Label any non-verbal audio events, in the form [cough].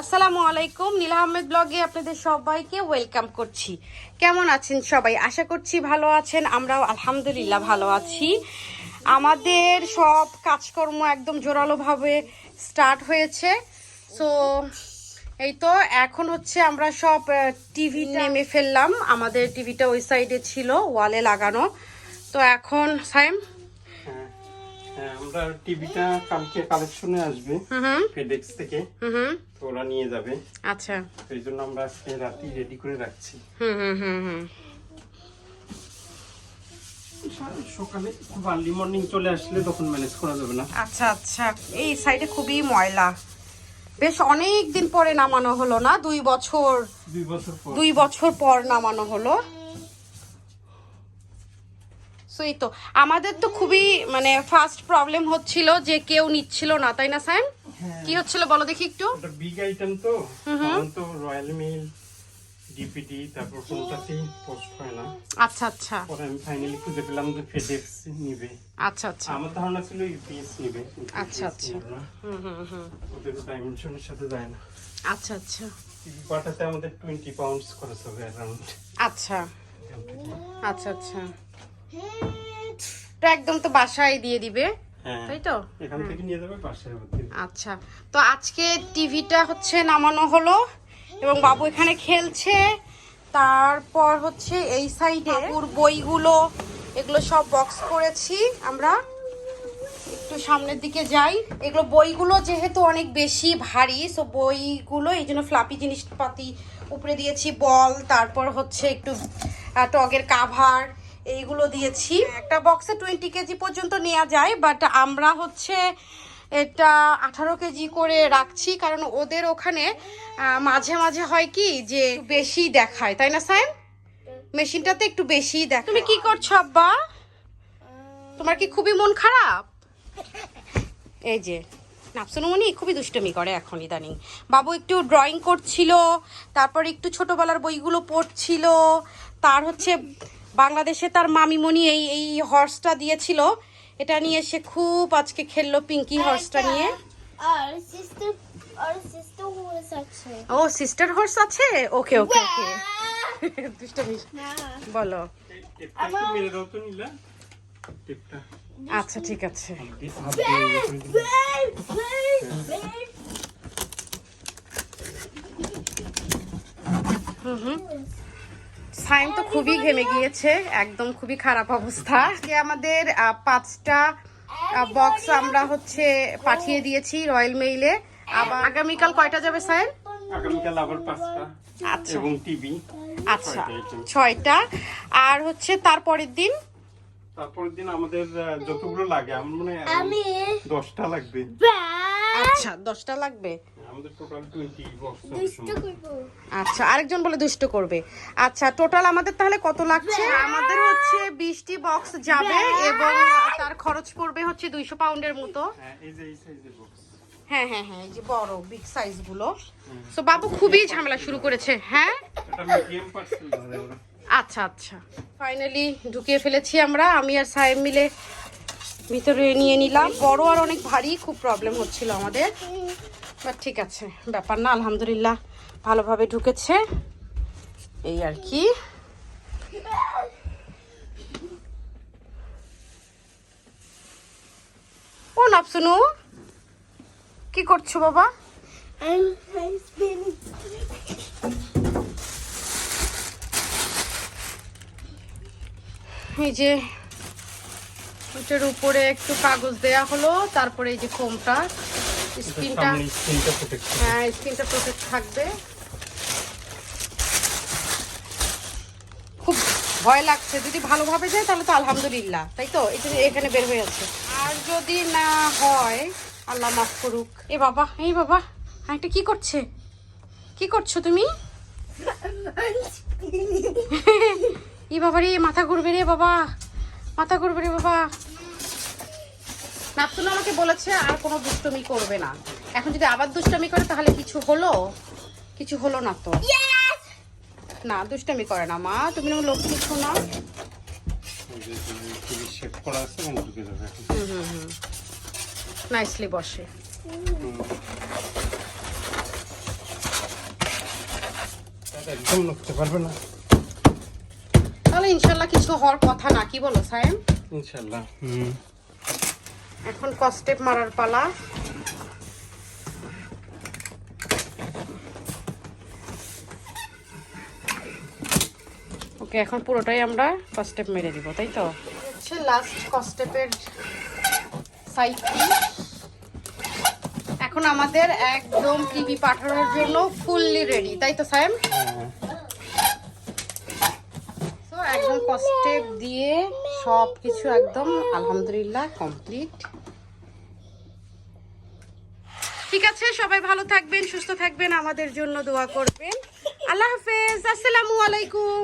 আসসালামু আলাইকুম। নীলা আহমেদ ব্লগে আপনাদের সবাইকে ওয়েলকাম করছি। কেমন আছেন সবাই? আশা করছি ভালো আছেন, আমরাও আলহামদুলিল্লাহ ভালো আছি। আমাদের সব কাজকর্ম একদম জোরালোভাবে স্টার্ট হয়েছে। সো এই তো, এখন হচ্ছে আমরা সব টিভি নেমে ফেললাম। আমাদের টিভিটা ওই সাইডে ছিল ওয়ালে লাগানো। তো এখন সাইম আমরা টিভিটা কালকে কালেকশনে আসবে ফেডেক্স থেকে। তো ওরা নিয়ে যাবে। আচ্ছা। এই জন্য আমরা আজকে রাতেই রেডি করে রাখছি। হুম হুম হুম হুম। সকালে খুব আর্লি মর্নিং চলে আসলে তখন ম্যানেজ করা যাবে না। আচ্ছা আচ্ছা। এই সাইডে খুবই ময়লা। বেশ অনেক দিন পরে নামানো হলো না? দুই বছর দুই বছর পর। দুই বছর পর নামানো হলো। এই তো। আমাদের তো খুবই মানে ফার্স্ট প্রবলেম হচ্ছিল যে কেউ নিচ্ছিল না তাই না স্যাম? হ্যাঁ। কি হচ্ছিল বলো দেখি একটু। বিগ আইটেম তো। তো রয়্যাল মেল ডিপিডি তারপর কোনটাতেই পোস্ট হয় না। আচ্ছা আচ্ছা। পরে আমি ফাইনালি খুঁজে পেলাম যে ফেডেক্স নিবে। আচ্ছা আচ্ছা। আমার ধারণা ছিল ইউপিএস নিবে আচ্ছা, আচ্ছা। হুম হুম হুম। ওদের ডাইমেনশনের সাথে যায় না। আচ্ছা আচ্ছা। পাঠাতে আমাদের টোয়েন্টি পাউন্ডস খরচ হবে অ্যারাউন্ড আচ্ছা। আচ্ছা আচ্ছা। তো একদম তো বাসায় দিয়ে দিবে। হ্যাঁ তাই তো? এখান থেকে নিয়ে যাবে বাসায় আচ্ছা। তো আজকে টিভিটা হচ্ছে নামানো হলো এবং বাবু এখানে খেলছে। তারপর হচ্ছে এই সাইডে বাবুর বইগুলো এগুলো সব বক্স করেছি। আমরা একটু সামনের দিকে যাই। এগুলো বইগুলো যেহেতু অনেক বেশি ভারী সো বইগুলো এই জন্য ফ্লাপি জিনিসপাতি উপরে দিয়েছি বল তারপর হচ্ছে একটু টগের কাভার এইগুলো দিয়েছি। একটা বক্সে টোয়েন্টি কেজি পর্যন্ত নেওয়া যায় বাট আমরা হচ্ছে এটা আঠারো কেজি করে রাখছি কারণ ওদের ওখানে মাঝে মাঝে হয় কি যে বেশি দেখায় তাই না সাইন মেশিনটাতে একটু বেশি দেখ তুমি কি করছ আব্বা? তোমার কি খুবই মন খারাপ? এই যে নাফসুনুমনি খুবই দুষ্টমি করে এখন ইদানিং। বাবু একটু ড্রয়িং করছিল তারপর একটু ছোটবেলার বইগুলো পড়ছিল তার হচ্ছে বাংলাদেশে তার মামিমণি এই এই হর্সটা দিয়েছিল। এটা নিয়ে সে খুব আজকে খেললো পিঙ্কি হর্সটা নিয়ে। আর সিস্টার আর সিস্টার হয়েছে আছে। ও সিস্টার হর্স আছে? ওকে ওকে ওকে বলো। আচ্ছা ঠিক আছে। করে দিবে। সাইম তো খুবই ঘেমে গিয়েছে একদম খুবই খারাপ অবস্থা। আজকে আমাদের পাঁচটা বক্স আমরা হচ্ছে পাঠিয়ে দিয়েছি রয়্যাল মেইলে। আবার আগামীকাল কয়টা যাবে সাইম? আগামীকাল আবার পাঁচটা আচ্ছা। এবং টিভি। আচ্ছা ছয়টা আর হচ্ছে তারপরের দিন? তারপরের দিন আমাদের যতগুলো লাগে আমার মনে হয় আমি দশটা লাগবে। আচ্ছা দশটা লাগবে? আমাদের টোটাল টোয়েন্টি বক্স দুষ্ট করব। আচ্ছা আরেকজন বলে দুষ্ট করবে। আচ্ছা টোটাল আমাদের তাহলে কত লাগছে? আমাদের হচ্ছে বিশটি বক্স যাবে এবং তার খরচ পড়বে হচ্ছে দুইশো পাউন্ডের মতো। হ্যাঁ এই যে এই সাইজের বক্স হ্যাঁ হ্যাঁ হ্যাঁ এই যে বড় বিগ সাইজগুলো তো বাবু খুবই ঝামেলা শুরু করেছে হ্যাঁ? এটা মিডিয়াম পার্সেল ধরে ওরা। আচ্ছা আচ্ছা। ফাইনালি ঢুকিয়ে ফেলেছি আমরা আমি আর সাহেব মিলে। ভিতরে নিয়ে নিলাম। বড় আর অনেক ভারী খুব প্রবলেম হচ্ছিল আমাদের। বাট ঠিক আছে ব্যাপার না আলহামদুলিল্লাহ ভালোভাবে ঢুকেছে। এই আর কি। ও নাপসুনু কি করছ বাবা. এই যে এটার উপরে একটু কাগজ দেয়া হলো তারপরে এই যে ফোমটা স্ক্রিনটা সামনে স্ক্রিনটা প্রোটেক্ট হ্যাঁ স্ক্রিনটা প্রোটেক্ট থাকবে। খুব ভয় লাগছে। যদি ভালোভাবে যায় তাহলে তো আলহামদুলিল্লাহ। তাই তো? এটা এখানে বের হয়ে আছে আর যদি না হয় আল্লাহ মাফ করুক। এ বাবা এই বাবা হ্যাঁ এটা কি করছে? কি করছ তুমি? [laughs] ই বাবা রে মাথা ঘুরবে রে বাবা। মাথা ঘুরবে রে বাবা। নাপতুন আমাকে বলেছে আর কোনো দুষ্টমি করবে না। এখন যদি আবার দুষ্টমি করে তাহলে কিছু হলো? কিছু হলো না তো। না দুষ্টমি করে না মা। তুমি না লক্ষ্মী শোনা নাইসলি বসে। একদম নড়তে পারবে না। তাহলে ইনশাল্লাহ কিছু হওয়ার কথা না কি বলো সায়েম? ইনশাল্লাহ হুম। এখন কস্টেপ মারার পালা। ওকে এখন পুরোটাই আমরা কস্টেপ মেরে দিব তাই তো? হচ্ছে লাস্ট কস্টেপের সাইডটি এখন আমাদের একদম টিভি পাঠানোর জন্য ফুললি রেডি তাই তো সায়েম হ্যাঁ। একদম কস্টেপ দিয়ে সব কিছু একদম আলহামদুলিল্লাহ কমপ্লিট ঠিক আছে, সবাই ভালো থাকবেন, সুস্থ থাকবেন, আমাদের জন্য দোয়া করবেন। আল্লাহ হাফেজ, আসসালামু আলাইকুম।